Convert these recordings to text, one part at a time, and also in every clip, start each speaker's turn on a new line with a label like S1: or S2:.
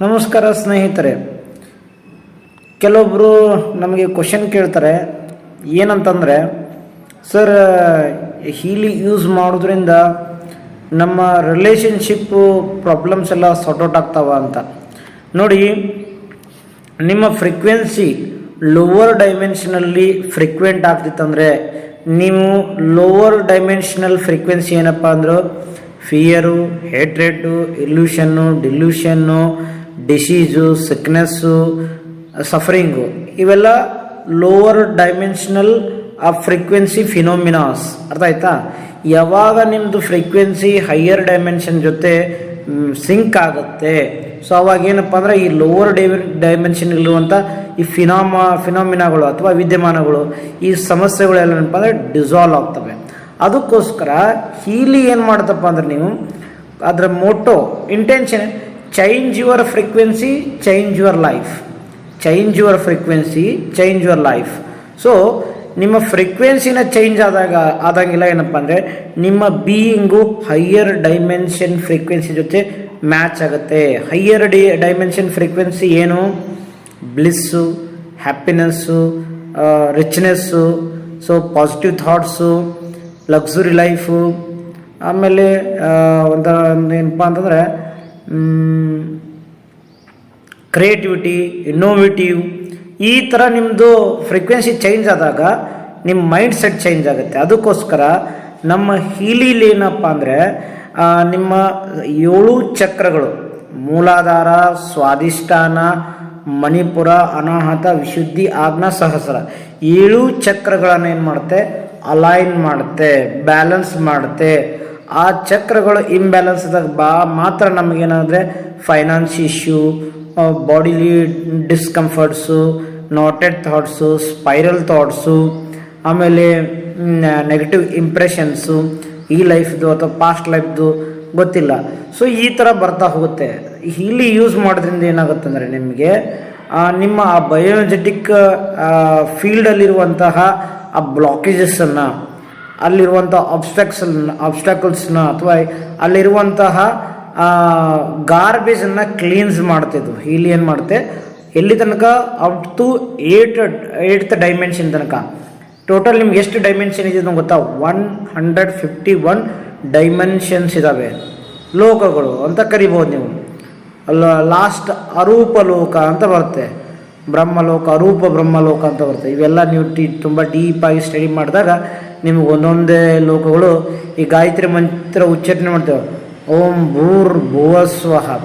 S1: ನಮಸ್ಕಾರ ಸ್ನೇಹಿತರೆ. ಕೆಲವೊಬ್ಬರು ನಮಗೆ ಕ್ವಶನ್ ಕೇಳ್ತಾರೆ, ಏನಂತಂದರೆ ಸರ್ ಹೀಲಿ ಯೂಸ್ ಮಾಡೋದ್ರಿಂದ ನಮ್ಮ ರಿಲೇಷನ್ಶಿಪ್ಪು ಪ್ರಾಬ್ಲಮ್ಸ್ ಎಲ್ಲ ಸಾರ್ಟ್ ಔಟ್ ಆಗ್ತಾವ ಅಂತ. ನೋಡಿ, ನಿಮ್ಮ ಫ್ರೀಕ್ವೆನ್ಸಿ ಲೋವರ್ ಡೈಮೆನ್ಷನಲ್ಲಿ ಫ್ರೀಕ್ವೆಂಟ್ ಆಗ್ತಿತ್ತಂದರೆ, ನೀವು ಲೋವರ್ ಡೈಮೆನ್ಷನಲ್ ಫ್ರೀಕ್ವೆನ್ಸಿ ಏನಪ್ಪ ಅಂದ್ರೆ fear hatred illusion delusion disease sickness suffering ಇವೆಲ್ಲ ಲೋವರ್ ಡೈಮೆನ್ಷನಲ್ ಆ ಫ್ರೀಕ್ವೆನ್ಸಿ ಫಿನೋಮಿನಾಸ್ ಅರ್ಥ ಆಯ್ತಾ? ಯಾವಾಗ ನಿಮ್ಮದು ಫ್ರೀಕ್ವೆನ್ಸಿ ಹೈಯರ್ ಡೈಮೆನ್ಷನ್ ಜೊತೆ ಸಿಂಕ್ ಆಗುತ್ತೆ. ಸೊ ಅವಾಗ ಏನಪ್ಪ ಅಂದರೆ ಈ ಲೋವರ್ ಡೈ ಡೈಮೆನ್ಷನ್ ಇರುವಂಥ ಈ ಫಿನಾಮ ಫಿನೋಮಿನಾಗಳು ಅಥವಾ ವಿದ್ಯಮಾನಗಳು, ಈ ಸಮಸ್ಯೆಗಳೆಲ್ಲ ಏನಪ್ಪ ಅಂದರೆ ಡಿಸಾಲ್ವ್ ಆಗ್ತವೆ. ಅದಕ್ಕೋಸ್ಕರ ಹೀಲಿ ಏನು ಮಾಡ್ತಪ್ಪ ಅಂದರೆ ನೀವು ಅದರ motto intention change your frequency change your life change your frequency change your life so ನಿಮ್ಮ ಫ್ರೀಕ್ವೆನ್ಸಿನ ಚೇಂಜ್ ಆದಾಗ, ಆದಂಗಿಲ್ಲ ಏನಪ್ಪ ಅಂದರೆ ನಿಮ್ಮ ಬೀಯಿಂಗು ಹೈಯರ್ ಡೈಮೆನ್ಷನ್ ಫ್ರೀಕ್ವೆನ್ಸಿ ಜೊತೆ ಮ್ಯಾಚ್ ಆಗುತ್ತೆ. ಹೈಯರ್ ಡಿ ಡೈಮೆನ್ಷನ್ ಫ್ರೀಕ್ವೆನ್ಸಿ ಏನು? Bliss happiness richness so positive thoughts luxury life ಆಮೇಲೆ ಒಂಥರ ಏನಪ್ಪ ಅಂತಂದರೆ ಕ್ರಿಯೇಟಿವಿಟಿ ಇನ್ನೋವೇಟಿವ್ ಈ ಥರ ನಿಮ್ಮದು ಫ್ರೀಕ್ವೆನ್ಸಿ ಚೇಂಜ್ ಆದಾಗ ನಿಮ್ಮ ಮೈಂಡ್ ಸೆಟ್ ಚೇಂಜ್ ಆಗುತ್ತೆ. ಅದಕ್ಕೋಸ್ಕರ ನಮ್ಮ ಹೀಲಿಲಿ ಏನಪ್ಪ ಅಂದರೆ ನಿಮ್ಮ ಏಳು ಚಕ್ರಗಳು, ಮೂಲಾಧಾರ, ಸ್ವಾಧಿಷ್ಠಾನ, ಮಣಿಪುರ, ಅನಾಹತ, ವಿಶುದ್ಧಿ ಆಗ್ನ ಸಹಸ್ರ, ಏಳು ಚಕ್ರಗಳನ್ನು ಏನು ಮಾಡುತ್ತೆ? ಅಲೈನ್ ಮಾಡುತ್ತೆ ಬ್ಯಾಲೆನ್ಸ್ ಮಾಡುತ್ತೆ. ಆ ಚಕ್ರಗಳು ಇಂಬ್ಯಾಲೆನ್ಸ್ ಆದಾಗ ಬಾ, ಮಾತ್ರ ನಮಗೇನಾದರೆ finance issue bodily discomforts knotted thoughts spiral thoughts ಆಮೇಲೆ ನೆಗೆಟಿವ್ ಇಂಪ್ರೆಷನ್ಸು ಈ ಲೈಫ್ದು ಅಥವಾ ಪಾಸ್ಟ್ ಲೈಫ್ದು ಗೊತ್ತಿಲ್ಲ. ಸೊ ಈ ಥರ ಬರ್ತಾ ಹೋಗುತ್ತೆ. ಇಲ್ಲಿ ಯೂಸ್ ಮಾಡೋದ್ರಿಂದ ಏನಾಗುತ್ತೆ ಅಂದರೆ ನಿಮಗೆ ನಿಮ್ಮ ಆ ಬಯೋಜೆಟಿಕ್ ಫೀಲ್ಡಲ್ಲಿರುವಂತಹ ಆ ಬ್ಲಾಕೇಜಸನ್ನು ಅಲ್ಲಿರುವಂಥ ಆಬ್ಸ್ಟಕ್ಸ್ ಆಬ್ಸ್ಟ್ಯಾಕಲ್ಸ್ನ ಅಥವಾ ಅಲ್ಲಿರುವಂತಹ ಗಾರ್ಬೇಜನ್ನು ಕ್ಲೀನ್ಸ್ ಮಾಡ್ತಿದ್ವು. ಇಲ್ಲಿ ಏನು ಮಾಡುತ್ತೆ? ಎಲ್ಲಿ ತನಕ? Up to eight eighth dimension ತನಕ. ಟೋಟಲ್ ನಿಮ್ಗೆ ಎಷ್ಟು ಡೈಮೆನ್ಷನ್ ಇದೆ ಅಂತ ಗೊತ್ತಾ? One hundred fifty one dimensions ಇದ್ದಾವೆ ಲೋಕಗಳು ಅಂತ ಕರಿಬೋದು ನೀವು. ಅಲ್ಲ ಲಾಸ್ಟ್ ಅರೂಪ ಲೋಕ ಅಂತ ಬರುತ್ತೆ. ಬ್ರಹ್ಮಲೋಕ, ಅರೂಪ ಬ್ರಹ್ಮಲೋಕ ಅಂತ ಬರುತ್ತೆ. ಇವೆಲ್ಲ ನೀವು ಟಿ ತುಂಬ ಡೀಪಾಗಿ ಸ್ಟಡಿ ಮಾಡಿದಾಗ ನಿಮ್ಗೆ ಒಂದೊಂದೇ ಲೋಕಗಳು ಈ ಗಾಯತ್ರಿ ಮಂತ್ರ ಉಚ್ಚಾರಣೆ ಮಾಡ್ತೇವೆ. ಓಂ ಭೂರ್ ಭುವಸ್ವಹ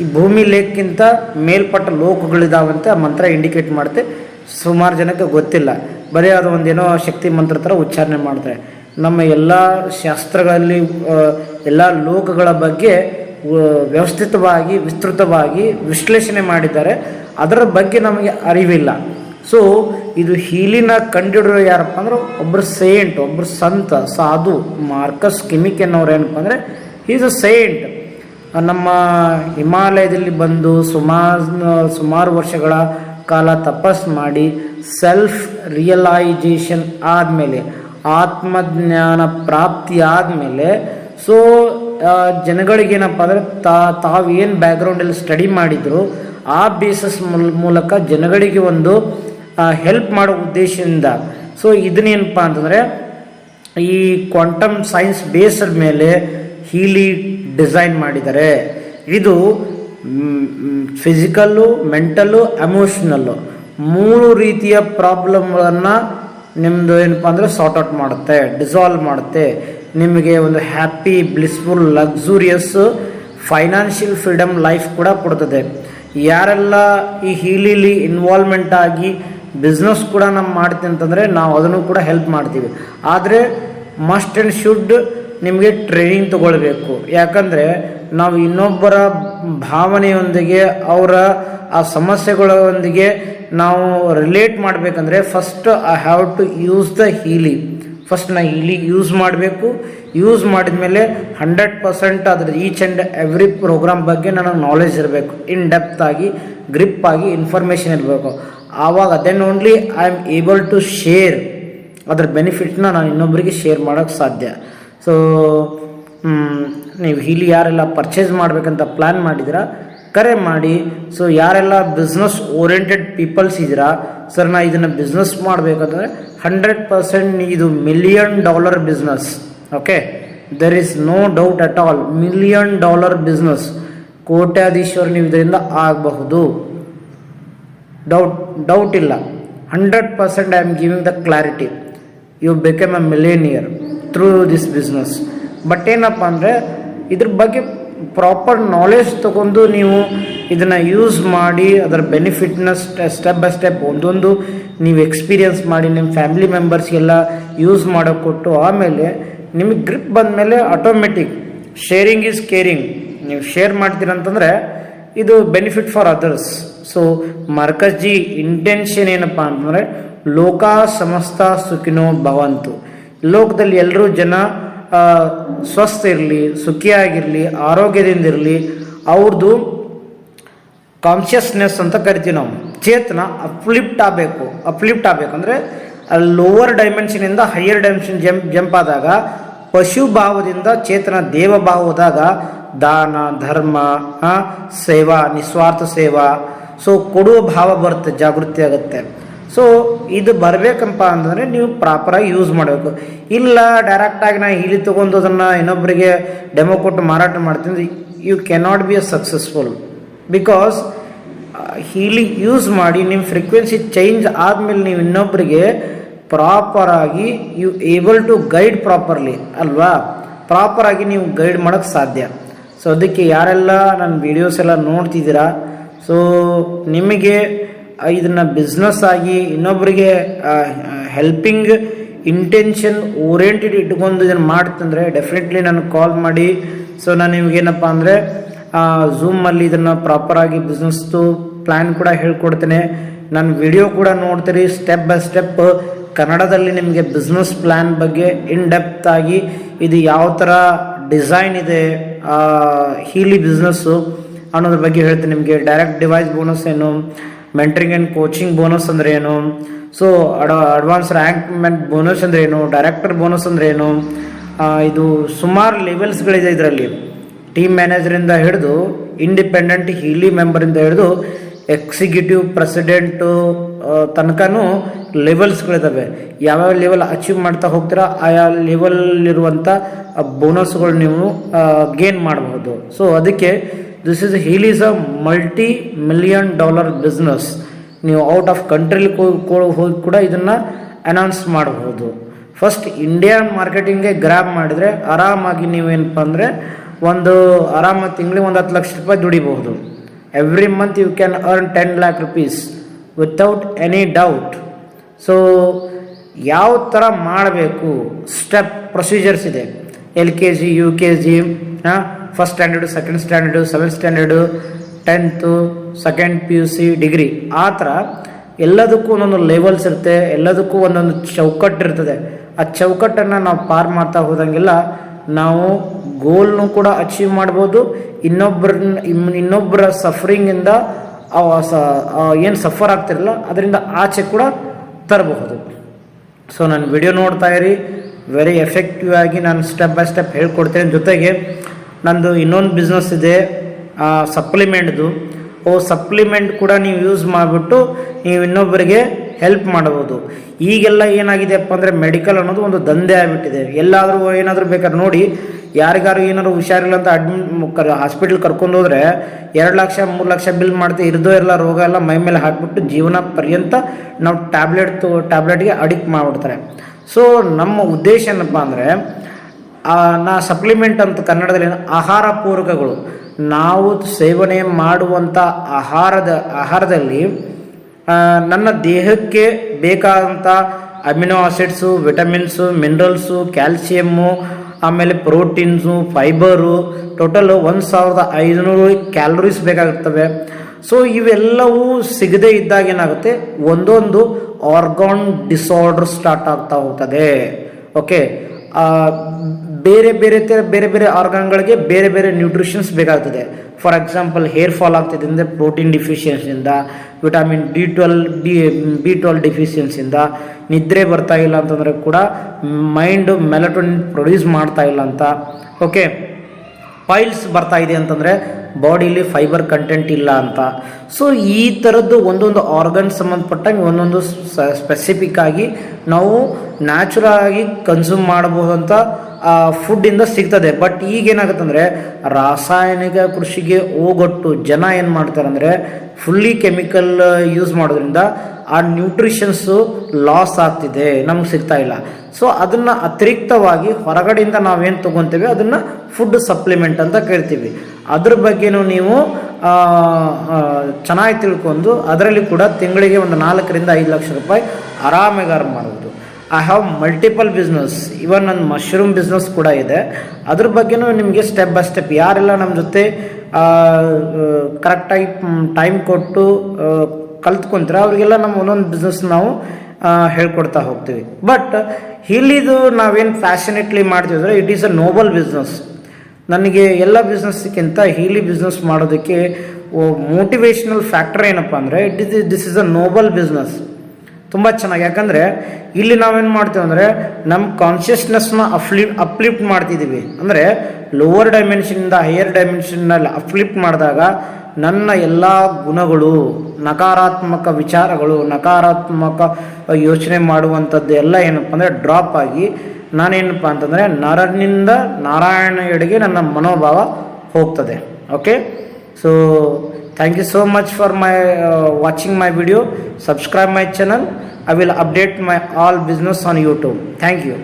S1: ಈ ಭೂಮಿ ಲೇಖಕ್ಕಿಂತ ಮೇಲ್ಪಟ್ಟ ಲೋಕಗಳಿದಾವಂತೆ ಆ ಮಂತ್ರ ಇಂಡಿಕೇಟ್ ಮಾಡುತ್ತೆ ಸುಮಾರು ಜನಕ್ಕೆ ಗೊತ್ತಿಲ್ಲ. ಬರೀ ಅದು ಒಂದೇನೋ ಶಕ್ತಿ ಮಂತ್ರ ಥರ ಉಚ್ಚಾರಣೆ ಮಾಡ್ತಾರೆ. ನಮ್ಮ ಎಲ್ಲ ಶಾಸ್ತ್ರಗಳಲ್ಲಿ ಎಲ್ಲ ಲೋಕಗಳ ಬಗ್ಗೆ ವ್ಯವಸ್ಥಿತವಾಗಿ, ವಿಸ್ತೃತವಾಗಿ ವಿಶ್ಲೇಷಣೆ ಮಾಡಿದ್ದಾರೆ. ಅದರ ಬಗ್ಗೆ ನಮಗೆ ಅರಿವಿಲ್ಲ. ಸೊ ಇದು ಹೀಲಿನ ಕಂಡಿಡಿರೋ ಯಾರಪ್ಪ ಅಂದ್ರೆ ಒಬ್ಬರು ಸೇಂಟ್ ಒಬ್ಬರು ಸಂತ, ಸಾಧು, ಮಾರ್ಕಸ್ ಕಿಮಿಕ್ ಎನ್ನುವರು ಏನಪ್ಪ ಅಂದರೆ ಈಸ್ ಅ ಸೇಂಟ್ ನಮ್ಮ ಹಿಮಾಲಯದಲ್ಲಿ ಬಂದು ಸುಮಾರು ಸುಮಾರು ವರ್ಷಗಳ ಕಾಲ ತಪಸ್ ಮಾಡಿ ಸೆಲ್ಫ್ ರಿಯಲೈಜೇಷನ್ ಆದಮೇಲೆ, ಆತ್ಮಜ್ಞಾನ ಪ್ರಾಪ್ತಿ ಆದಮೇಲೆ ಸೊ ಜನಗಳಿಗೇನಪ್ಪ ಅಂದರೆ ತಾ, ತಾವೇನು ಬ್ಯಾಕ್ಗ್ರೌಂಡಲ್ಲಿ ಸ್ಟಡಿ ಮಾಡಿದ್ರು, ಆ ಬೇಸಸ್ ಮೂಲಕ ಜನಗಳಿಗೆ ಒಂದು ಹೆಲ್ಪ್ ಮಾಡೋ ಉದ್ದೇಶದಿಂದ. ಸೊ ಇದನ್ನೇನಪ್ಪ ಅಂತಂದರೆ, ಈ ಕ್ವಾಂಟಮ್ ಸೈನ್ಸ್ ಬೇಸ್ಡ್ ಮೇಲೆ ಹೀಲಿ ಡಿಸೈನ್ ಮಾಡಿದ್ದಾರೆ. ಇದು ಫಿಸಿಕಲ್ಲು ಮೆಂಟಲ್ಲು ಎಮೋಷ್ನಲ್ಲು ಮೂರು ರೀತಿಯ ಪ್ರಾಬ್ಲಮ್ಗಳನ್ನು ನಿಮ್ಮದು ಏನಪ್ಪ ಅಂದರೆ ಸಾರ್ಟ್ ಔಟ್ ಮಾಡುತ್ತೆ ಡಿಸಾಲ್ವ್ ಮಾಡುತ್ತೆ. ನಿಮಗೆ ಒಂದು happy blissful luxurious financial freedom life ಕೂಡ ಕೊಡ್ತದೆ. ಯಾರೆಲ್ಲ ಈ ಹೀಲಿಲಿ ಇನ್ವಾಲ್ವ್ಮೆಂಟ್ ಆಗಿ ಬಿಸ್ನೆಸ್ ಕೂಡ ನಮ್ಮ ಮಾಡ್ತೀವಿ ಅಂತಂದರೆ ನಾವು ಅದನ್ನು ಕೂಡ ಹೆಲ್ಪ್ ಮಾಡ್ತೀವಿ. ಆದರೆ ಮಸ್ಟ್ ಆ್ಯಂಡ್ ಶುಡ್ ನಿಮಗೆ ಟ್ರೈನಿಂಗ್ ತಗೊಳ್ಬೇಕು. ಯಾಕಂದರೆ ನಾವು ಇನ್ನೊಬ್ಬರ ಭಾವನೆಯೊಂದಿಗೆ ಅವರ ಆ ಸಮಸ್ಯೆಗಳೊಂದಿಗೆ ನಾವು ರಿಲೇಟ್ ಮಾಡಬೇಕಂದ್ರೆ first I have to use the Healy first ನಾ ಹೀಲಿ ಯೂಸ್ ಮಾಡಬೇಕು. ಯೂಸ್ ಮಾಡಿದ ಮೇಲೆ ಹಂಡ್ರೆಡ್ ಪರ್ಸೆಂಟ್ ಅದ್ರ ಈಚ್ ಆ್ಯಂಡ್ ಎವ್ರಿ ಪ್ರೋಗ್ರಾಮ್ ಬಗ್ಗೆ ನನಗೆ ನಾಲೆಜ್ ಇರಬೇಕು. ಇನ್ ಡೆಪ್ತ್ ಆಗಿ ಗ್ರಿಪ್ ಆಗಿ ಇನ್ಫಾರ್ಮೇಷನ್ ಇರಬೇಕು. ಆವಾಗ then only I am able to share ಅದರ ಬೆನಿಫಿಟ್ನ ನಾನು ಇನ್ನೊಬ್ಬರಿಗೆ ಶೇರ್ ಮಾಡೋಕ್ಕೆ ಸಾಧ್ಯ. ಸೊ ನೀವು ಇಲ್ಲಿ ಯಾರೆಲ್ಲ ಪರ್ಚೇಸ್ ಮಾಡಬೇಕಂತ ಪ್ಲ್ಯಾನ್ ಮಾಡಿದಿರಾ ಕರೆ ಮಾಡಿ. ಸೊ ಯಾರೆಲ್ಲ ಬಿಸ್ನೆಸ್ ಓರಿಯೆಂಟೆಡ್ ಪೀಪಲ್ಸ್ ಇದ್ದೀರಾ ಸರ್ ನಾ ಇದನ್ನು ಬಿಸ್ನೆಸ್ ಮಾಡಬೇಕಂದ್ರೆ ಹಂಡ್ರೆಡ್ ಪರ್ಸೆಂಟ್ ಇದು million dollar business okay there is no doubt at all million dollar business ಕೋಟ್ಯಾಧೀಶ್ವರ ನೀವು ಇದರಿಂದ ಆಗಬಹುದು. ಡೌಟ್ ಡೌಟ್ ಇಲ್ಲ. Hundred percent I am giving the clarity you become a millionaire through this business but ಏನಪ್ಪ ಅಂದರೆ, ಇದ್ರ ಬಗ್ಗೆ proper knowledge ತಗೊಂಡು ನೀವು ಇದನ್ನು ಯೂಸ್ ಮಾಡಿ, ಅದರ ಬೆನಿಫಿಟ್ನ ಸ್ಟೆಪ್ ಬೈ ಸ್ಟೆಪ್ ಒಂದೊಂದು ನೀವು ಎಕ್ಸ್ಪೀರಿಯನ್ಸ್ ಮಾಡಿ, ನಿಮ್ಮ ಫ್ಯಾಮಿಲಿ ಮೆಂಬರ್ಸ್ಗೆಲ್ಲ ಯೂಸ್ ಮಾಡೋಕೆ ಕೊಟ್ಟು ಆಮೇಲೆ ನಿಮಗೆ ಗ್ರಿಪ್ ಬಂದಮೇಲೆ ಆಟೋಮೆಟಿಕ್ ಶೇರಿಂಗ್ ಈಸ್ ಕೇರಿಂಗ್ ನೀವು ಶೇರ್ ಮಾಡ್ತೀರಂತಂದರೆ ಇದು benefit for others so Marcus ji intention ಏನಪ್ಪ ಅಂತಂದರೆ, ಲೋಕ ಸಮಸ್ತ ಸುಖಿನೋ ಭವಂತು. ಲೋಕದಲ್ಲಿ ಎಲ್ಲರೂ ಜನ ಸ್ವಸ್ಥ ಇರಲಿ, ಸುಖಿಯಾಗಿರಲಿ, ಆರೋಗ್ಯದಿಂದ ಇರಲಿ ಅವ್ರದ್ದು ಕಾನ್ಷಿಯಸ್ನೆಸ್ ಅಂತ ಕರಿತೀವಿ ನಾವು. ಚೇತನ ಅಪ್ಲಿಫ್ಟ್ ಆಗಬೇಕು. ಅಪ್ಲಿಫ್ಟ್ ಆಗಬೇಕಂದ್ರೆ ಲೋವರ್ ಡೈಮೆನ್ಷನಿಂದ ಹೈಯರ್ ಡೈಮೆನ್ಷನ್ ಜಂಪ್ ಜಂಪ್ ಆದಾಗ, ಪಶು ಭಾವದಿಂದ ಚೇತನ ದೇವ ಭಾವದಾಗ ದಾನ, ಧರ್ಮ ಸೇವಾ, ನಿಸ್ವಾರ್ಥ ಸೇವಾ ಸೊ ಕೊಡುವ ಭಾವ ಬರುತ್ತೆ, ಜಾಗೃತಿ ಆಗುತ್ತೆ. ಸೊ ಇದು ಬರಬೇಕಪ್ಪ ಅಂತಂದರೆ ನೀವು ಪ್ರಾಪರಾಗಿ ಯೂಸ್ ಮಾಡಬೇಕು. ಇಲ್ಲ ಡೈರೆಕ್ಟಾಗಿ ನಾ ಇಲ್ಲಿ ತೊಗೊಂಡು ಅದನ್ನು ಇನ್ನೊಬ್ಬರಿಗೆ ಡೆಮೋ ಕೊಟ್ಟು ಮಾರಾಟ ಮಾಡ್ತೀನಿ you cannot be a successful because Healy use ಮಾಡಿ ನಿಮ್ಮ ಫ್ರೀಕ್ವೆನ್ಸಿ ಚೇಂಜ್ ಆದಮೇಲೆ ನೀವು ಇನ್ನೊಬ್ಬರಿಗೆ ಪ್ರಾಪರಾಗಿ you able to guide properly ಅಲ್ವಾ? ಪ್ರಾಪರಾಗಿ ನೀವು ಗೈಡ್ ಮಾಡೋಕ್ಕೆ ಸಾಧ್ಯ. ಸೊ ಅದಕ್ಕೆ ಯಾರೆಲ್ಲ ನನ್ನ ವೀಡಿಯೋಸ್ ಎಲ್ಲ ನೋಡ್ತಿದ್ದೀರಾ ಸೊ ನಿಮಗೆ ಇದನ್ನು ಬಿಸ್ನೆಸ್ ಆಗಿ ಇನ್ನೊಬ್ಬರಿಗೆ ಹೆಲ್ಪಿಂಗ್ ಇಂಟೆನ್ಷನ್ ಓರಿಯೆಂಟೆಡ್ ಇಟ್ಕೊಂಡು ಇದನ್ನು ಮಾಡ್ತಂದ್ರೆ ಡೆಫಿನೆಟ್ಲಿ ನನಗೆ ಕಾಲ್ ಮಾಡಿ. ಸೊ ನಾನು ನಿಮಗೇನಪ್ಪ ಅಂದರೆ ಝೂಮಲ್ಲಿ ಇದನ್ನು ಪ್ರಾಪರಾಗಿ ಬಿಸ್ನೆಸ್ದು ಪ್ಲ್ಯಾನ್ ಕೂಡ ಹೇಳ್ಕೊಡ್ತೇನೆ. ನನ್ನ ವಿಡಿಯೋ ಕೂಡ ನೋಡ್ತೀರಿ ಸ್ಟೆಪ್ ಬೈ ಸ್ಟೆಪ್ ಕನ್ನಡದಲ್ಲಿ ನಿಮಗೆ ಬಿಸ್ನೆಸ್ ಪ್ಲ್ಯಾನ್ ಬಗ್ಗೆ ಇನ್ ಡೆಪ್ತ್ ಆಗಿ ಇದು ಯಾವ ಥರ ಡಿಸೈನ್ ಇದೆ ಹೀಲಿ ಬಿಸ್ನೆಸ್ಸು ಅನ್ನೋದ್ರ ಬಗ್ಗೆ ಹೇಳ್ತೀನಿ ನಿಮಗೆ. ಡೈರೆಕ್ಟ್ ಡಿವೈಸ್ ಬೋನಸ್ ಏನು ಮೆಂಟ್ರಿಂಗ್ ಆ್ಯಂಡ್ ಕೋಚಿಂಗ್ ಬೋನಸ್ ಅಂದ್ರೆ ಏನು? ಸೊ ಅಡ ಅಡ್ವಾನ್ಸ್ ರ್ಯಾಂಕ್ಮೆಂಟ್ ಬೋನಸ್ ಅಂದ್ರೆ ಏನು? ಡೈರೆಕ್ಟರ್ ಬೋನಸ್ ಅಂದ್ರೆ ಏನು? ಇದು ಸುಮಾರು ಲೆವೆಲ್ಸ್ಗಳಿದೆ ಇದರಲ್ಲಿ. ಟೀಮ್ ಮ್ಯಾನೇಜರಿಂದ ಹಿಡಿದು ಇಂಡಿಪೆಂಡೆಂಟ್ ಹೀಲಿ ಮೆಂಬರಿಂದ ಹಿಡಿದು ಎಕ್ಸಿಕ್ಯೂಟಿವ್ ಪ್ರೆಸಿಡೆಂಟು ತನಕನೂ ಲೆವೆಲ್ಸ್ಗಳಿದ್ದಾವೆ ಯಾವ್ಯಾವ ಲೆವೆಲ್ ಅಚೀವ್ ಮಾಡ್ತಾ ಹೋಗ್ತೀರಾ ಆಯಾ ಲೆವೆಲ್ಲಿರುವಂಥ ಬೋನಸ್ಗಳು ನೀವು ಗೇನ್ ಮಾಡಬಹುದು ಸೊ ಅದಕ್ಕೆ this is heal is a multi million dollar business ನೀವು ಔಟ್ ಆಫ್ ಕಂಟ್ರಿಲಿ ಹೋಗಿ ಕೂಡ ಇದನ್ನು ಅನೌನ್ಸ್ ಮಾಡಬಹುದು ಫಸ್ಟ್ ಇಂಡಿಯಾ ಮಾರ್ಕೆಟಿಂಗ್ಗೆ ಗ್ರ್ಯಾಬ್ ಮಾಡಿದರೆ ಆರಾಮಾಗಿ ನೀವೇನಪ್ಪ ಅಂದರೆ ಒಂದು ಆರಾಮ ತಿಂಗಳಿಗೆ ಒಂದು ಹತ್ತು ಲಕ್ಷ ರೂಪಾಯಿ ದುಡಿಬಹುದು every month you can earn ten lakh rupees without any doubt so ಯಾವ ಥರ ಮಾಡಬೇಕು ಸ್ಟೆಪ್ ಪ್ರೊಸೀಜರ್ಸ್ ಇದೆ. L K G U K G first standard second standard seventh standard tenth second P U C degree ಆ ಥರ ಎಲ್ಲದಕ್ಕೂ ಒಂದೊಂದು levels ಇರುತ್ತೆ, ಎಲ್ಲದಕ್ಕೂ ಒಂದೊಂದು ಚೌಕಟ್ಟು ಇರ್ತದೆ. ಆ ಚೌಕಟ್ಟನ್ನು ನಾವು ಪಾರ್ ಮಾಡ್ತಾ ಹೋದಂಗೆಲ್ಲ ನಾವು ಗೋಲ್ನು ಕೂಡ ಅಚೀವ್ ಮಾಡ್ಬೋದು. ಇನ್ನೊಬ್ಬರ ಇನ್ನೊಬ್ಬರ ಸಫರಿಂಗಿಂದ ಏನು ಸಫರ್ ಆಗ್ತಿರಲ್ಲ, ಅದರಿಂದ ಆಚೆ ಕೂಡ ತರಬಹುದು. ಸೊ ನಾನು ವಿಡಿಯೋ ನೋಡ್ತಾ ಇರಿ. ವೆರಿ ಎಫೆಕ್ಟಿವ್ ಆಗಿ ನಾನು ಸ್ಟೆಪ್ ಬೈ ಸ್ಟೆಪ್ ಹೇಳ್ಕೊಡ್ತೇನೆ ಜೊತೆಗೆ. ನಂದು ಇನ್ನೊಂದು ಬಿಸ್ನೆಸ್ ಇದೆ ಸಪ್ಲಿಮೆಂಟ್ದು ಓ ಸಪ್ಲಿಮೆಂಟ್ ಕೂಡ ನೀವು ಯೂಸ್ ಮಾಡಿಬಿಟ್ಟು ನೀವು ಇನ್ನೊಬ್ಬರಿಗೆ ಹೆಲ್ಪ್ ಮಾಡ್ಬೋದು ಈಗೆಲ್ಲ ಏನಾಗಿದೆಯಪ್ಪ ಅಂದರೆ ಮೆಡಿಕಲ್ ಅನ್ನೋದು ಒಂದು ದಂಧೆ ಆಗಿಬಿಟ್ಟಿದೆ. ಎಲ್ಲಾದರೂ ಏನಾದರೂ ಬೇಕಾದ್ರೆ ನೋಡಿ, ಯಾರಿಗಾರು ಏನಾದ್ರು ಹುಷಾರಿಲ್ಲ ಅಂತ ಅಡ್ಮಿಟ್ ಹಾಸ್ಪಿಟಲ್ ಕರ್ಕೊಂಡು ಹೋದ್ರೆ ಎರಡು ಲಕ್ಷ, ಮೂರು ಲಕ್ಷ ಬಿಲ್ ಮಾಡ್ತಾ ಇರ್ದೋ ಎಲ್ಲ ರೋಗ ಎಲ್ಲ ಮೈ ಮೇಲೆ ಹಾಕ್ಬಿಟ್ಟು ಜೀವನ ಪರ್ಯಂತ ನಾವು ಟ್ಯಾಬ್ಲೆಟ್ ಟ್ಯಾಬ್ಲೆಟ್ಗೆ ಅಡಿಕ್ಟ್ ಮಾಡಿಬಿಡ್ತಾರೆ. ಸೊ ನಮ್ಮ ಉದ್ದೇಶ ಏನಪ್ಪ ಅಂದರೆ ನಾ ಸಪ್ಲಿಮೆಂಟ್ ಅಂತ ಕನ್ನಡದಲ್ಲಿ? ಆಹಾರ ಪೂರಕಗಳು. ನಾವು ಸೇವನೆ ಮಾಡುವಂಥ ಆಹಾರದ, ಆಹಾರದಲ್ಲಿ ನನ್ನ ದೇಹಕ್ಕೆ ಬೇಕಾದಂಥ amino acids, vitamins, minerals, calcium, ಆಮೇಲೆ ಪ್ರೋಟೀನ್ಸು, ಫೈಬರು, ಟೋಟಲ್ ಒಂದು ಸಾವಿರದ ಐದುನೂರು ಕ್ಯಾಲೋರೀಸ್ ಬೇಕಾಗುತ್ತವೆ ಸೊ ಇವೆಲ್ಲವೂ ಸಿಗದೇ ಇದ್ದಾಗ ಏನಾಗುತ್ತೆ? ಒಂದೊಂದು ಆರ್ಗಾನ್ ಡಿಸಾರ್ಡರ್ ಸ್ಟಾರ್ಟ್ ಆಗ್ತಾ ಹೋಗ್ತದೆ. ಓಕೆ ಬೇರೆ ಬೇರೆ ಥರ ಬೇರೆ ಬೇರೆ ಆರ್ಗಾನ್ಗಳಿಗೆ ಬೇರೆ ಬೇರೆ ನ್ಯೂಟ್ರಿಷನ್ಸ್ ಬೇಕಾಗ್ತದೆ. ಫಾರ್ ಎಕ್ಸಾಂಪಲ್ ಹೇರ್ ಫಾಲ್ ಆಗ್ತಿದೆ ಅಂದರೆ protein ಡಿಫಿಷಿಯನ್ಸಿಂದ vitamin D twelve D B twelve ಡಿಫಿಷಿಯನ್ಸಿಂದ ನಿದ್ರೆ ಬರ್ತಾ ಇಲ್ಲ ಅಂತಂದರೆ ಕೂಡ ಮೈಂಡು ಮೆಲಟೋನಿನ್ ಪ್ರೊಡ್ಯೂಸ್ ಮಾಡ್ತಾ ಇಲ್ಲ ಅಂತ. ಓಕೆ ಪೈಲ್ಸ್ ಬರ್ತಾ ಇದೆ ಅಂತಂದರೆ ಬಾಡಿಲಿ ಫೈಬರ್ ಕಂಟೆಂಟ್ ಇಲ್ಲ ಅಂತ. ಸೊ ಈ ಥರದ್ದು ಒಂದೊಂದು ಆರ್ಗನ್ ಸಂಬಂಧಪಟ್ಟಂಗೆ ಒಂದೊಂದು ಸ್ಪೆಸಿಫಿಕ್ ಆಗಿ ನಾವು ನ್ಯಾಚುರಲ್ ಆಗಿ ಕನ್ಸ್ಯೂಮ್ ಮಾಡಬಹುದಂತ ಫುಡ್ಡಿಂದ ಸಿಗ್ತದೆ. ಬಟ್ ಈಗ ಅಂದರೆ ರಾಸಾಯನಿಕ ಕೃಷಿಗೆ ಹೋಗೊಟ್ಟು ಜನ ಏನು ಮಾಡ್ತಾರೆ ಅಂದರೆ ಫುಲ್ಲಿ ಕೆಮಿಕಲ್ ಯೂಸ್ ಮಾಡೋದ್ರಿಂದ ಆ ನ್ಯೂಟ್ರಿಷನ್ಸು ಲಾಸ್ ಆಗ್ತಿದೆ, ನಮ್ಗೆ ಸಿಗ್ತಾ ಇಲ್ಲ. ಸೊ ಅದನ್ನು ಅತಿರಿಕ್ತವಾಗಿ ಹೊರಗಡೆಯಿಂದ ನಾವೇನು ತೊಗೊತೀವಿ? ಅದನ್ನು ಫುಡ್ ಸಪ್ಲಿಮೆಂಟ್ ಅಂತ ಕರಿತೀವಿ. ಅದ್ರ ಬಗ್ಗೆನೂ ನೀವು ಚೆನ್ನಾಗಿ ತಿಳ್ಕೊಂಡು ಅದರಲ್ಲಿ ಕೂಡ ತಿಂಗಳಿಗೆ ಒಂದು ನಾಲ್ಕರಿಂದ ಐದು ಲಕ್ಷ ರೂಪಾಯಿ ಆರಾಮಾಗಿ ಅರ್ನ್ ಮಾಡ್ಬೋದು. I have multiple business even ನನ್ನ ಮಶ್ರೂಮ್ ಬಿಸ್ನೆಸ್ ಕೂಡ ಇದೆ. ಅದ್ರ ಬಗ್ಗೆನೂ ನಿಮಗೆ ಸ್ಟೆಪ್ ಬೈ ಸ್ಟೆಪ್ ಯಾರೆಲ್ಲ ನಮ್ಮ ಜೊತೆ ಕರೆಕ್ಟಾಗಿ ಟೈಮ್ ಕೊಟ್ಟು ಕಲ್ತ್ಕೊಂತಾರೆ ಅವರಿಗೆಲ್ಲ ನಮ್ಮ ಒಂದೊಂದು ಬಿಸ್ನೆಸ್ ನಾವು ಹೇಳ್ಕೊಡ್ತಾ ಹೋಗ್ತೀವಿ. ಬಟ್ ಇಲ್ಲಿದು ನಾವೇನು ಫ್ಯಾಷನೇಟ್ಲಿ ಮಾಡ್ತೀವಿ it is a noble business ನನಗೆ ಎಲ್ಲ ಬಿಸ್ನೆಸ್ಗಿಂತ ಹೀಲಿ ಬಿಸ್ನೆಸ್ ಮಾಡೋದಕ್ಕೆ ಮೋಟಿವೇಶ್ನಲ್ ಫ್ಯಾಕ್ಟರ್ ಏನಪ್ಪ ಅಂದರೆ it is this is a noble business ತುಂಬ ಚೆನ್ನಾಗಿ. ಯಾಕಂದರೆ ಇಲ್ಲಿ ನಾವೇನು ಮಾಡ್ತೀವಿ ಅಂದರೆ ನಮ್ಮ ಕಾನ್ಷಿಯಸ್ನೆಸ್ನ ಅಫ್ಲಿ ಅಪ್ಲಿಫ್ಟ್ ಮಾಡ್ತಿದ್ದೀವಿ ಅಂದರೆ ಲೋವರ್ ಡೈಮೆನ್ಷನಿಂದ ಹೈಯರ್ ಡೈಮೆನ್ಷನ್ನಲ್ಲಿ ಅಪ್ಲಿಫ್ಟ್ ಮಾಡಿದಾಗ ನನ್ನ ಎಲ್ಲ ಗುಣಗಳು, ನಕಾರಾತ್ಮಕ ವಿಚಾರಗಳು, ನಕಾರಾತ್ಮಕ ಯೋಚನೆ ಮಾಡುವಂಥದ್ದು ಎಲ್ಲ ಏನಪ್ಪ ಅಂದರೆ ಡ್ರಾಪ್ ಆಗಿ ನಾನೇನಪ್ಪ ಅಂತಂದರೆ ನರನಿಂದ ನಾರಾಯಣ ಎಡೆಗೆ ನನ್ನ ಮನೋಭಾವ ಹೋಗ್ತದೆ. Okay so thank you so much for my watching my video subscribe my channel I will update my all business on YouTube thank you